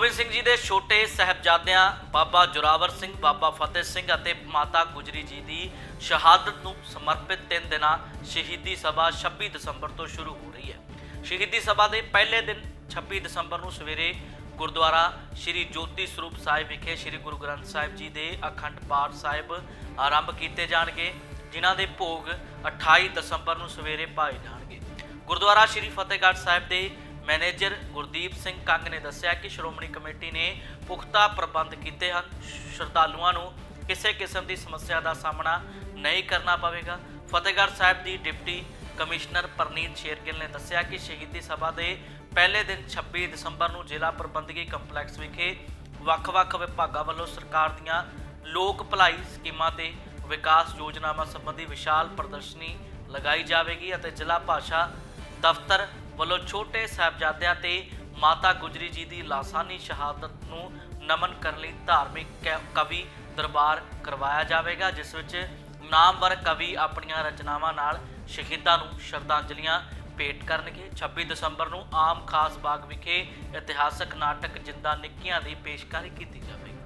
ਗੋਬਿੰਦ ਸਿੰਘ ਜੀ ਦੇ ਛੋਟੇ ਸਹਿਬਜ਼ਾਦਿਆਂ ਬਾਬਾ ਜੋਰਾਵਰ ਸਿੰਘ, ਬਾਬਾ ਫਤਿਹ ਸਿੰਘ ਅਤੇ ਮਾਤਾ ਗੁਜਰੀ ਜੀ ਦੀ ਸ਼ਹਾਦਤ ਨੂੰ ਸਮਰਪਿਤ ਤਿੰਨ ਦਿਨਾਂ ਸ਼ਹੀਦੀ ਸਭਾ 26 ਦਸੰਬਰ ਤੋਂ ਸ਼ੁਰੂ ਹੋ ਰਹੀ ਹੈ। ਸ਼ਹੀਦੀ ਸਭਾ ਦੇ ਪਹਿਲੇ ਦਿਨ 26 ਦਸੰਬਰ ਨੂੰ ਸਵੇਰੇ ਗੁਰਦੁਆਰਾ ਸ੍ਰੀ ਜੋਤੀ ਸਰੂਪ ਸਾਹਿਬ ਵਿਖੇ ਸ੍ਰੀ ਗੁਰੂ ਗ੍ਰੰਥ ਸਾਹਿਬ ਜੀ ਦੇ ਅਖੰਡ ਪਾਠ ਸਾਹਿਬ ਆਰੰਭ ਕੀਤੇ ਜਾਣਗੇ, ਜਿਨ੍ਹਾਂ ਦੇ ਭੋਗ 28 ਦਸੰਬਰ ਨੂੰ ਸਵੇਰੇ ਪਾਏ ਜਾਣਗੇ। ਗੁਰਦੁਆਰਾ ਸ੍ਰੀ ਫਤਿਹਗੜ੍ਹ ਸਾਹਿਬ ਦੇ ਮੈਨੇਜਰ ਗੁਰਦੀਪ ਸਿੰਘ ਕੰਗ ਨੇ ਦੱਸਿਆ ਕਿ ਸ਼੍ਰੋਮਣੀ ਕਮੇਟੀ ਨੇ ਪੁਖਤਾ ਪ੍ਰਬੰਧ ਕੀਤੇ ਹਨ। ਸ਼ਰਧਾਲੂਆਂ ਨੂੰ ਕਿਸੇ ਕਿਸਮ ਦੀ ਸਮੱਸਿਆ ਦਾ ਸਾਹਮਣਾ ਨਹੀਂ ਕਰਨਾ ਪਵੇਗਾ। ਫਤਿਹਗੜ੍ਹ ਸਾਹਿਬ ਦੀ ਡਿਪਟੀ ਕਮਿਸ਼ਨਰ ਪ੍ਰਨੀਤ ਸ਼ੇਰਗਿੱਲ ਨੇ ਦੱਸਿਆ ਕਿ ਸ਼ਹੀਦੀ ਸਭਾ ਦੇ ਪਹਿਲੇ ਦਿਨ 26 ਦਸੰਬਰ ਨੂੰ ਜ਼ਿਲ੍ਹਾ ਪ੍ਰਬੰਧਕੀ ਕੰਪਲੈਕਸ ਵਿਖੇ ਵੱਖ-ਵੱਖ ਵਿਭਾਗਾਂ ਵੱਲੋਂ ਸਰਕਾਰ ਦੀਆਂ ਲੋਕ ਭਲਾਈ ਸਕੀਮਾਂ ਤੇ ਵਿਕਾਸ ਯੋਜਨਾਵਾਂ ਸੰਬੰਧੀ ਵਿਸ਼ਾਲ ਪ੍ਰਦਰਸ਼ਨੀ ਲਗਾਈ ਜਾਵੇਗੀ ਅਤੇ ਜ਼ਿਲ੍ਹਾ ਭਾਸ਼ਾ ਦਫ਼ਤਰ ਵੱਲੋਂ ਛੋਟੇ ਸਾਹਿਬਜ਼ਾਦਿਆਂ ਤੇ ਮਾਤਾ ਗੁਜਰੀ ਜੀ ਦੀ ਲਾਸਾਨੀ ਸ਼ਹਾਦਤ ਨੂੰ ਨਮਨ ਕਰਨ ਲਈ ਧਾਰਮਿਕ ਕ- ਕਵੀ ਦਰਬਾਰ ਕਰਵਾਇਆ ਜਾਵੇਗਾ, ਜਿਸ ਵਿੱਚ ਨਾਮਵਰ ਕਵੀ ਆਪਣੀਆਂ ਰਚਨਾਵਾਂ ਨਾਲ ਸ਼ਹੀਦਾਂ ਨੂੰ ਸ਼ਰਧਾਂਜਲੀਆਂ ਭੇਟ ਕਰਨਗੇ। 26 ਦਸੰਬਰ ਨੂੰ ਆਮ ਖਾਸ ਬਾਗ ਵਿਖੇ ਇਤਿਹਾਸਕ ਨਾਟਕ ਜਿੰਦਾ ਨਿੱਕੀਆਂ ਦੀ ਪੇਸ਼ਕਾਰੀ ਕੀਤੀ ਜਾਵੇਗੀ।